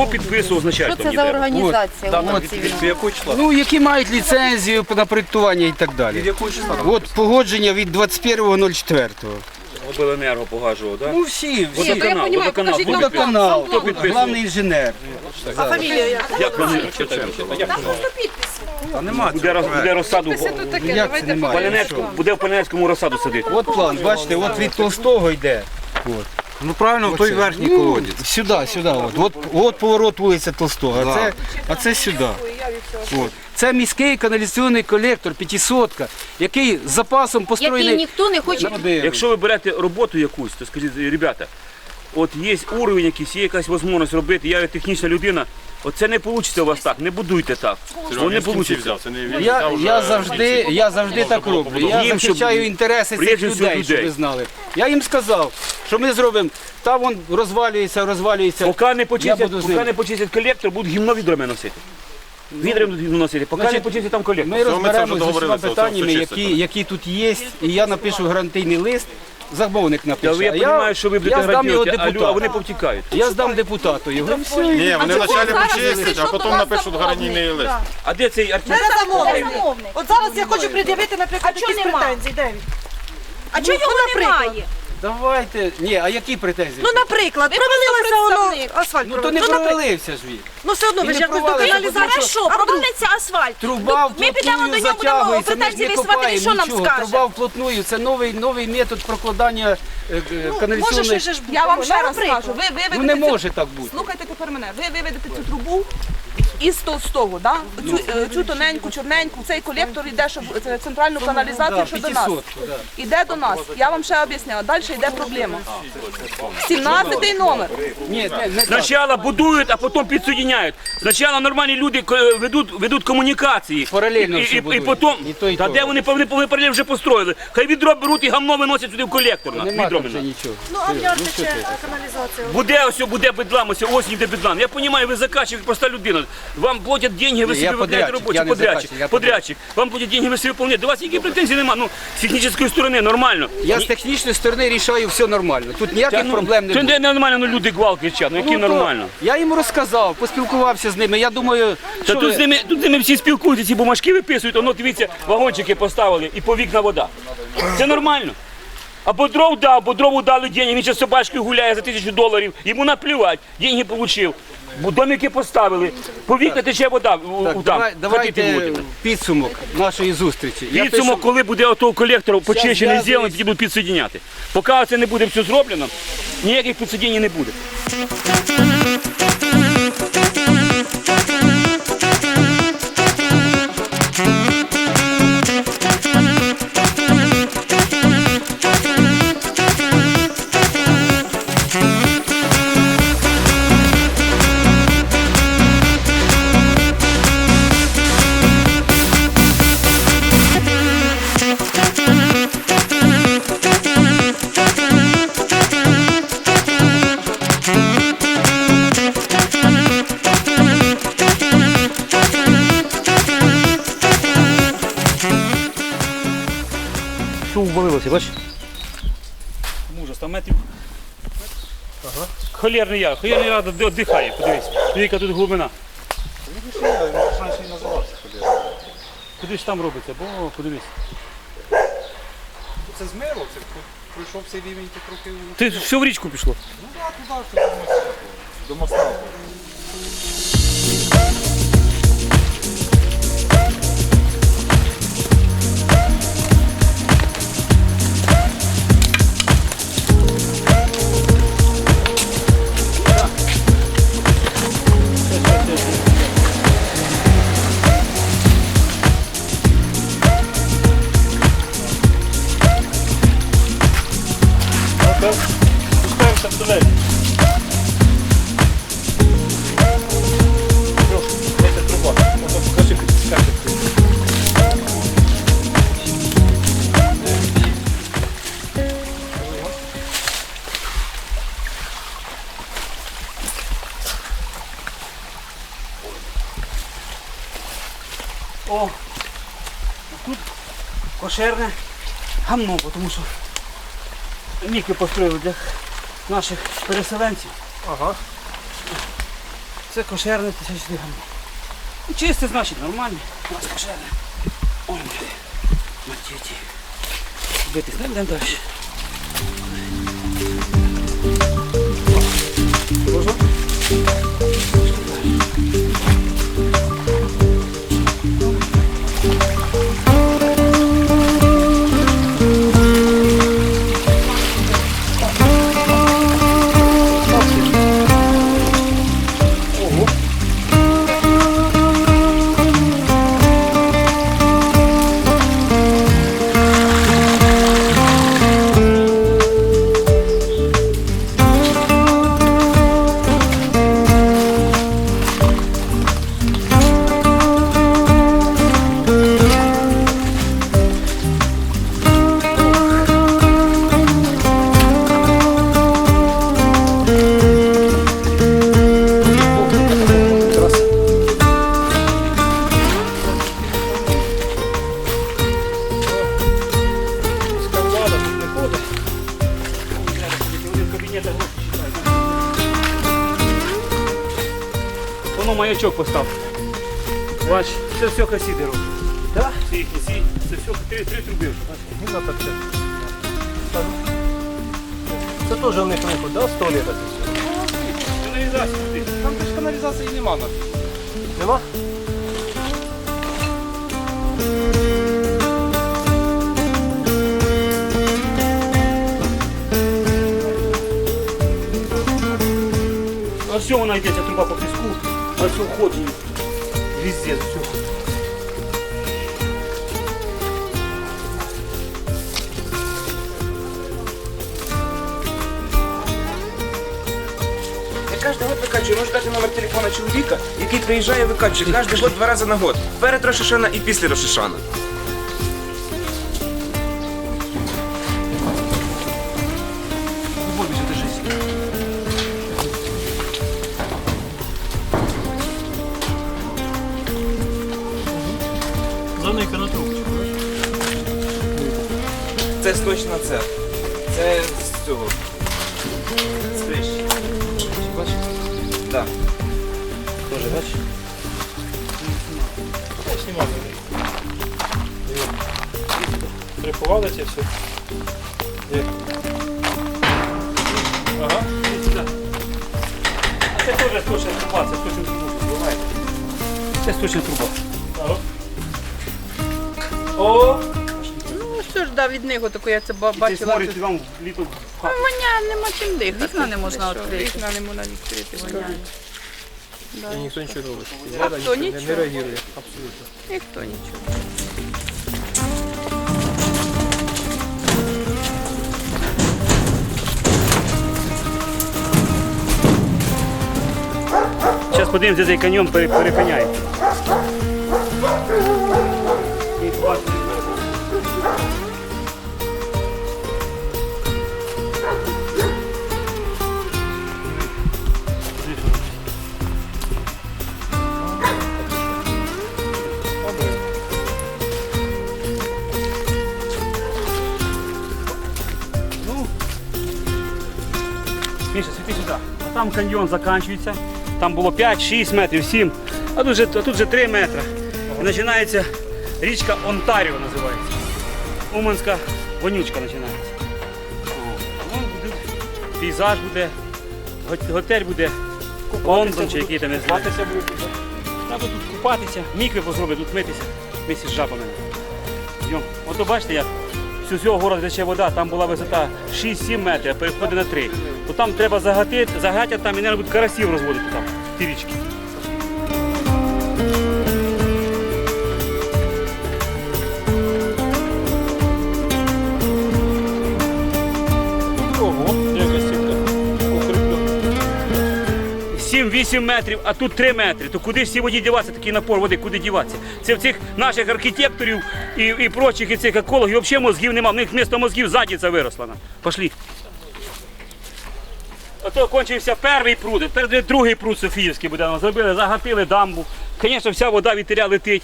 Хто підписував з Що це за організація? От від, ці від, від якого числа? Ну, які мають ліцензію на проєктування і так Від далі. якого числа? От погодження від 21.04. Обленерго погажував, так? Ну всі, всі. Водоканал, водоканал. Хто підписував? Водоканал, Хто підписував? главний інженер. Як вони Шевченко? Та нема Буде, роз- буде розсаду. Як це немає? Палянецькому, буде в Палянецькому розсаду сидіти. От план, бачите, от від Толстого йде. Ну правильно, в той верхній Ну, колодязь. Сюди, сюди. От, от, от поворот вулиця Толстого, а це, а це сюди. От. Це міський каналізаційний колектор, п'ятисотка, який з запасом Який построєний. ніхто не хоче. Якщо ви берете роботу якусь, то скажіть, ребята, от є уровень якийсь, є якась можливість робити, я технічна людина, от це не вийде у вас так, не будуйте так. Воно не вийде. Я, я завжди, я завжди так роблю. Я Їм, щоб- захищаю інтереси цих Прежде всього людей, щоб людей. ви знали. Я їм сказав, що ми зробимо, та вон розвалюється, розвалюється. Поки не Я почистять, буду з поки ним. не почистять колектор, будуть гімно відрами носити. Відрами будуть гімно носити, поки не почистять там колектор. Ми вже розберемося з усіма договорилися, питаннями, оце які, які тут є, і я напишу гарантийний лист, замовник Я, напише. я а розумію, що ви будете я здам його а, лю- а депутату. вони повтікають. Я здам депутату його. і все. Ні, вони зараз почистять, а потім напишуть гарантійний лист. А де цей артист? Це замовник. От зараз я хочу пред'явити, наприклад, якісь претензії. А чого його наприклад. немає? Давайте. Ні, а які претензії? Ну, наприклад, Ви провалилося воно асфальт. Ну то не Ну, провалився ж він. Ну все одно, ви ж не якось до провалився. каналізації. Хорошо, А вдруг? провалиться асфальт. Труба Ну, Ми підемо до нього, будемо затягується, ми ж претензії не висувати, він копаємо що нам нічого. скаже? Труба вплотную, це новий, новий метод прокладання е, е, каналізаційної. ж Я вам ще раз скажу, ви Ну не виведете може так бути. Слухайте тепер мене. Ви виведете цю трубу із Толстого, да? цю, е, цю тоненьку, чорненьку, цей колектор йде, щоб це центральну каналізацію, що до нас. Іде до нас. Я вам ще об'ясняю. Далі йде проблема. 17 номер. Ні, не, не. Спочатку будують, а потім підсоединяють. Спочатку нормальні люди е, ведуть, ведуть комунікації. Паралельно і, і, і, будують. потім, І то, і та то. де вони повинні повинні паралельно вже построїли. Хай відро беруть і гамно виносять сюди в колектор. на, Нема відро там вже нічого. Ну, а в яр тече каналізація. Буде ось буде бедлам, ось осінь йде бедлам. Я розумію, ви заказчик, проста людина. Вам платять деньги, ви собі виконуєте подрядчик, робочі, подрядчик, подрядчик. Вам платять деньги, ви собі виконуєте. До вас які претензій нема. Ну, з технічної сторони нормально. Я з технічної сторони рішаю все нормально. Тут ніяких ну, проблем не Це буде. не нормально, ну люди гвал кричать, ну які Ну, то нормально. Я йому розказав, поспілкувався з ними. Я думаю, Та що тут ви- з ними, тут з ними всі спілкуються, ці бумажки виписують, воно дивіться, вагончики поставили і по вікна вода. Це нормально. Або дров дав, бо дрову дали деньги, він ще з собачкою гуляє за тисячу доларів, йому наплювати, деньги отримав. Домики поставили, по вікна тече вода у, Так, у там. давай, давайте підсумок нашої зустрічі. Я Підсумок, коли буде отого колектора почищений зв'язуюсь. зроблений, тоді будуть підсоединяти. Поки це не буде все зроблено, ніяких підсоединень не буде. Холєрний яр, холєрний яр дихає, подивись. Диви, яка тут глибина. Куди ж там робиться? Бо подивись. Це змило, це пройшов цей рівень, то трохи Ти все в річку пішло. до моста. Спускаємося кошерне гамно, тому що міки построїли для наших переселенців. Ага. Це кошерне тисячний гамно. Ну, Чисте, значить, нормально. У нас кошерне. Ой, блядь. Матіті. Битись, не йдемо далі. Можна? Воно маячок постав. Бач, це все роблять. Так? Всі їхні сі, це все три, три труби. вже, бач. Це теж не приход, да? Сто літ. Каналізація. Там ж каналізації нема на. Нема? А все вона йде, ця труба по піску, а все входить. Везде, все. Кожен год викачує, можу дати номер телефона чоловіка, який приїжджає викачує кожен год два рази на год. Перед Рошишана і після Рошишана. З цього. З. Бачиш? Так. Тоже, бачиш? Я знімав. Приховали це все. Є. Ага. Сюди. А це теж сточна труба, це сточна труба. Бувайте. Це сточна труба. Ага. О! Ну що ж, да, від них отаку я це ба- Ти бачила. смотрить вам літо Воня, нема чим дихати. Вікна не можна відкрити. Вікна не можна відкрити. скажуть. І ніхто нічого не робить. Влада хто, не- нічого? Не реагує, абсолютно. Ніхто нічого. Зараз подивимося, цей каньйон пере- Міша, світи сюди. А там каньйон закінчується. Там було 5, 6 метрів, 7, а тут вже, а тут вже 3 метри. І починається річка Онтаріо називається. Уманська вонючка починається. О, ну, буде, пейзаж буде, готель буде, Лондон чи який там. Купатися буде. Треба тут купатися, мікви позробити, тут митися вместе з жабами. Йдем. Ото бачите, як з усього городу вода, там була висота 6-7 метрів, а переходить на 3. То там треба загатити, загатять там і, не будуть карасів розводити там, ті річки. 7-8 метрів, а тут 3 метри. То куди всі воді діватися, такий напор води, куди діватися? Це в цих наших архітекторів і, і прочих, і цих екологів взагалі мозгів немає. В них вмісто мозгів задниця виросла. на. Пошли. Ото кончився перший пруд, тепер другий пруд Софіївський буде. Зробили, загатили дамбу. Звісно, вся вода вітря летить.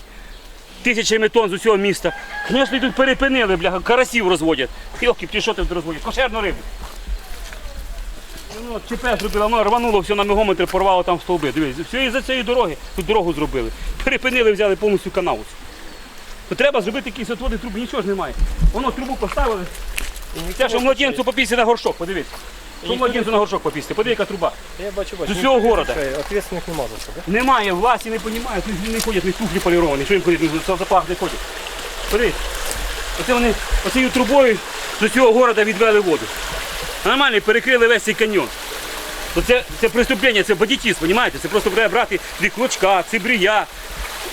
Тисячами тонн з усього міста. Звісно, тут перепинили, бляха, карасів розводять. Йолки, ті що тут розводять? Кошерну рибу. Ну, ЧП зробила, воно рвануло, все на мегометр порвало там стовби. Дивись, все із-за цієї дороги, тут дорогу зробили. Перепинили, взяли повністю канаву. То треба зробити якісь отводи труби, нічого ж немає. Воно трубу поставили. Те, що младенцю попісти на горшок, подивись. Що младенцю на горшок попісти, подиви, яка труба. Я бачу, бачу. З усього города. Ответственних нема за це, да? Немає, власті не розуміють, тут не ходять, не туфлі поліровані, що їм ходять, за запах не ходять. Подивись, оце вони оцією трубою з цього города відвели воду. Нормально, перекрили весь цей каньйон. То це, це преступлення, це бандитізм, розумієте? Це просто треба брати від клочка, цибрія,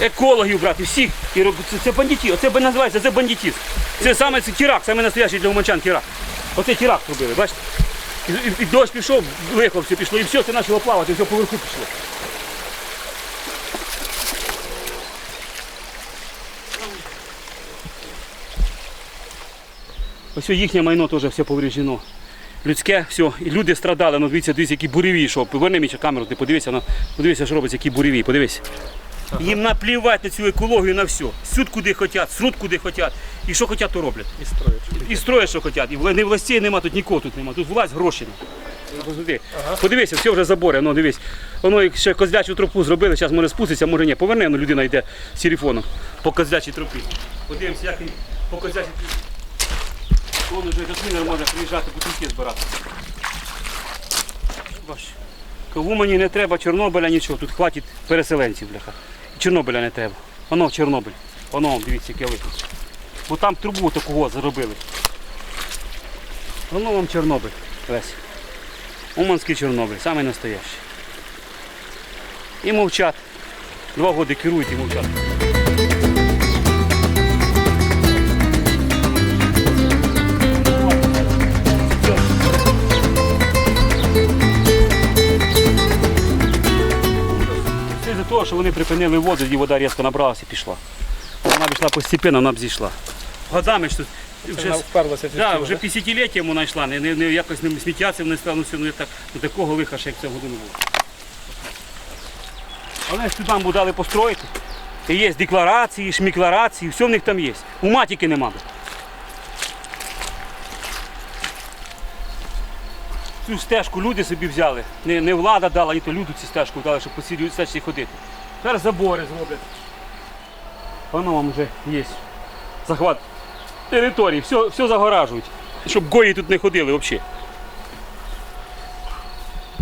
екологів брати, всіх. І це, це бандитізм, оце називається, це бандитізм. Це саме це тірак, саме настоящий для уманчан тірак. Оце тірак зробили, бачите? І, і, і дощ пішов, лихо все пішло, і все, це почало плавати, все поверху пішло. Ось їхнє майно теж все повреждено. Людське, все, і люди страдали, ну дивіться, дивіться, які буреві, що поверни мені камеру, ти подивися, ну, подивися, що робиться, які буреві, подивись. Їм наплівати на цю екологію на все. Сюд куди хочуть, сруд куди хочуть. І що хочуть, то роблять. І строїть. І строять, що хочуть. І не властей нема, тут нікого тут нема. Тут власть гроші. Посмотри. Подивися, все вже заборе, ну дивись. Воно як ще козлячу тропу зробили, зараз може спуститься, може ні. Поверне, ну людина йде з телефоном по козлячій тропі. Подивимося, як він по козлячій тропі. Вон вже Гатмінер може приїжджати, бутилки збирати. Бач. Кому мені не треба Чорнобиля, нічого, тут хватить переселенців, бляха. Чорнобиля не треба. Воно Чорнобиль. Воно, дивіться, яке лихо. Бо там трубу таку зробили. Воно вам Чорнобиль, весь. Уманський Чорнобиль, самий настоящий. І мовчать. Два роки керують і мовчать. Того, що вони припинили воду, і вода різко набралася і пішла. Вона пішла постепенно, вона б зійшла. Годами ж тут вже Вона вперлася Да, вже да? десятиліття вона йшла, не, не, не, якось не сміття не стало, ну, так, ну, такого лиха ще як цього не було. Але ж туди дали построїти. І є декларації, шмікларації, все в них там є. Ума тільки нема. Цю стежку люди собі взяли. Не, не влада дала, ні то люди цю стежку дали, щоб по цій стежці ходити. Тепер забори зроблять. Воно вам вже є. Захват території, все, все загоражують. Щоб гої тут не ходили взагалі.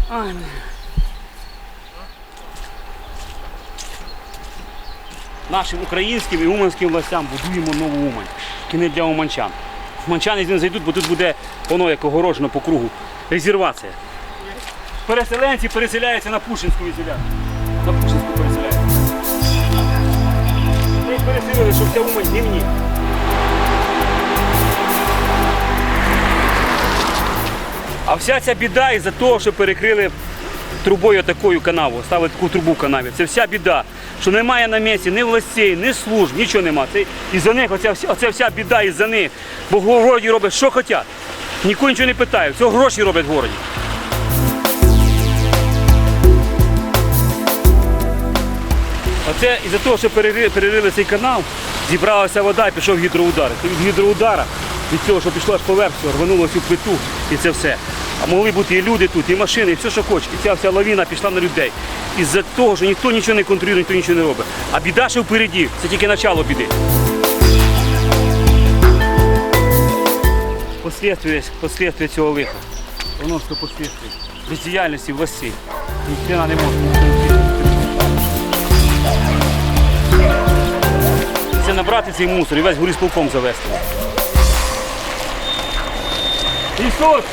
Ай. Нашим українським і уманським властям будуємо нову Умань. Тільки не для уманчан. Уманчани не зайдуть, бо тут буде воно як огорожено по кругу. Резервація. Переселенці переселяються на Пушинську візіля. На Пушинську переселяються. Ми їх переселили, щоб вся Умань гівні. А вся ця біда із-за того, що перекрили трубою такою канаву, ставили таку трубу в канаві. Це вся біда. Що немає на місці ні властей, ні служб, нічого немає. Це із-за них, оця, оця вся біда із-за них. Бо в городі роблять, що хочуть. Нікого нічого не питають, все гроші роблять в городі. Оце із-за того, що перерили, перерили цей канал, зібралася вода і пішов гідроудар. І Від гідроудара, від цього, що пішло аж по верху, рвануло всю плиту і це все. А могли бути і люди тут, і машини, і все, що хочеш. І ця вся лавіна пішла на людей. Із-за того, що ніхто нічого не контролює, ніхто нічого не робить. А біда ще впереді, це тільки начало біди. Послідствия, послідствия цього лиха. Воно що послідствия. Бездіяльності властей. Ніхто не може. Це набрати цей мусор і весь горісполком завести. Ісус,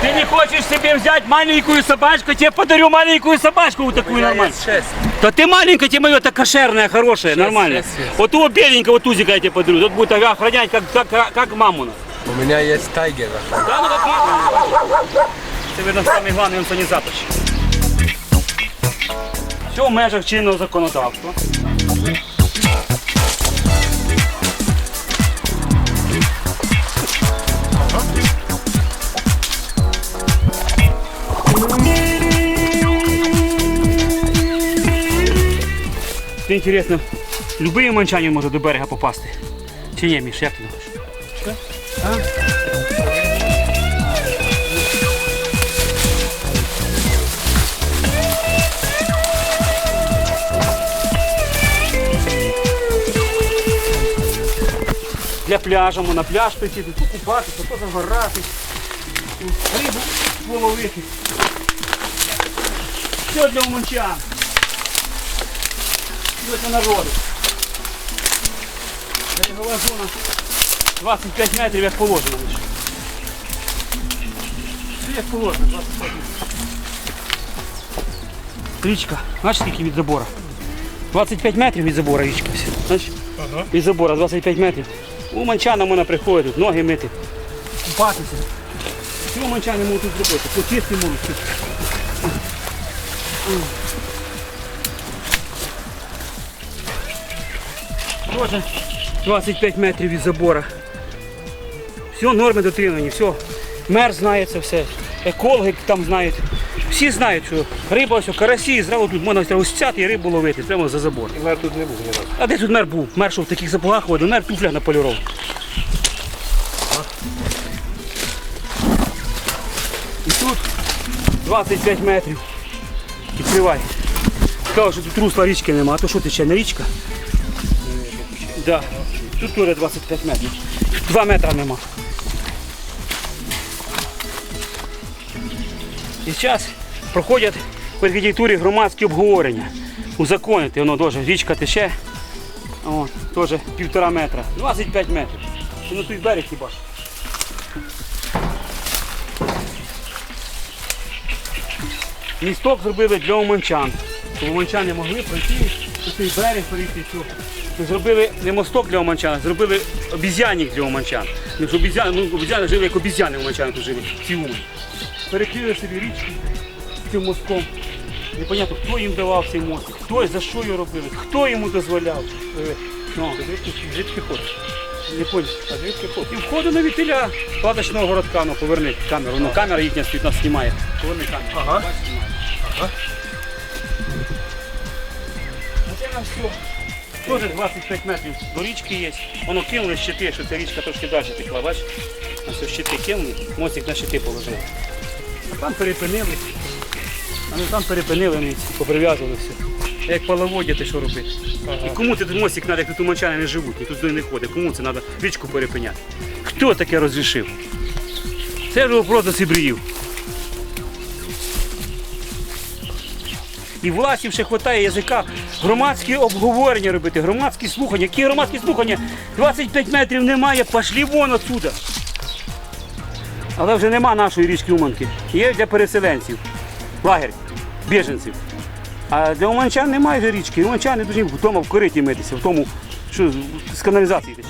ти не хочеш собі взяти маленькую собачку, я тебе подарю маленькую собачку вот такую нормальную. Да ты маленькая, тебе мое, это кошерная, хорошая, нормально. Вот того беленького тузика я тебе подарю, тот будет охранять, как, как, как маму нас. У меня есть тайгер. Да, ну маму. Це, видно, самый главный організатор. Все в межах чинного законодавства. Це інтересно, любий манчанин може до берега попасти. Чи ні, Міш, як ти думаєш? Для пляжу, на пляж прийти, тут купатися, то загорати, рибу половити. Все для умончан. Все для народу. Берегова зона. 25 метрів як положено. Як положено, 25 метрів. Річка, бачиш, скільки від забора? 25 метрів від забора річка. Все. Бачиш? Від забора 25 метрів. У манчана можна приходити, тут ноги мити, купатися. Що манчани можуть тут зробити? Почисти можуть. тут. Тоже 25 метрів від забора. Все, норми дотримані, все. Мер знає це все. Екологи там знають. Всі знають, що риба, ось, карасі, зразу тут можна сяти і рибу ловити прямо за забор. І мер тут не був ні разу. А де тут мер був? Мер що в таких сапогах ходив, мер в туфлях на поліров. І тут 25 метрів. Відкривай. Сказав, що тут русла річки нема, а то що тече, не річка? Да. Тут теж 25 метрів. 2 метра нема. І зараз проходять в архітектурі громадські обговорення. Узаконити, воно теж річка тече. О, теж півтора метра. 25 метрів. Ну тут берег хіба. Місток зробили для уманчан. Щоб уманчани могли пройти на цей берег перейти. Зробили не мосток для уманчан, зробили обіз'янник для уманчан. Ну, обізяни, ну, жили як обізяни уманчани тут жили, ці умани. Перекрили собі річку цим мостком. Непонятно, хто їм давав цей мост, хто і за що його робили, хто йому дозволяв. Е, Ну, звідки ходиш? Не понял. А звідки ходиш? І входу на вітиля кладочного городка, ну поверни камеру. Ну камера їхня стоїть, нас знімає. Поверни камеру. Ага. ага. Оце нам все. Тоже 25 метрів до річки є. Воно кинули щити, що ця річка трошки далі текла, бачиш? Ось щити кинули, мостик на щити положили. Там перепинили. Ну там перепинили, вони поприв'язували все. Як половодя, ти що робити? І кому ти тут мостик треба, як тут уманчани не живуть, ніхто туди не ходить. Кому це треба річку перепиняти? Хто таке розрішив? Це ж вопрос до сибріїв. І власів ще вистачає язика громадські обговорення робити, громадські слухання. Які громадські слухання? 25 метрів немає, пошлі вон отсюда. Але вже нема нашої річки Уманки. Є для переселенців. Лагерь, біженців. А для уманчан немає вже річки. Уманчани дуже вдома в кориті митися, в тому, що з каналізації тече.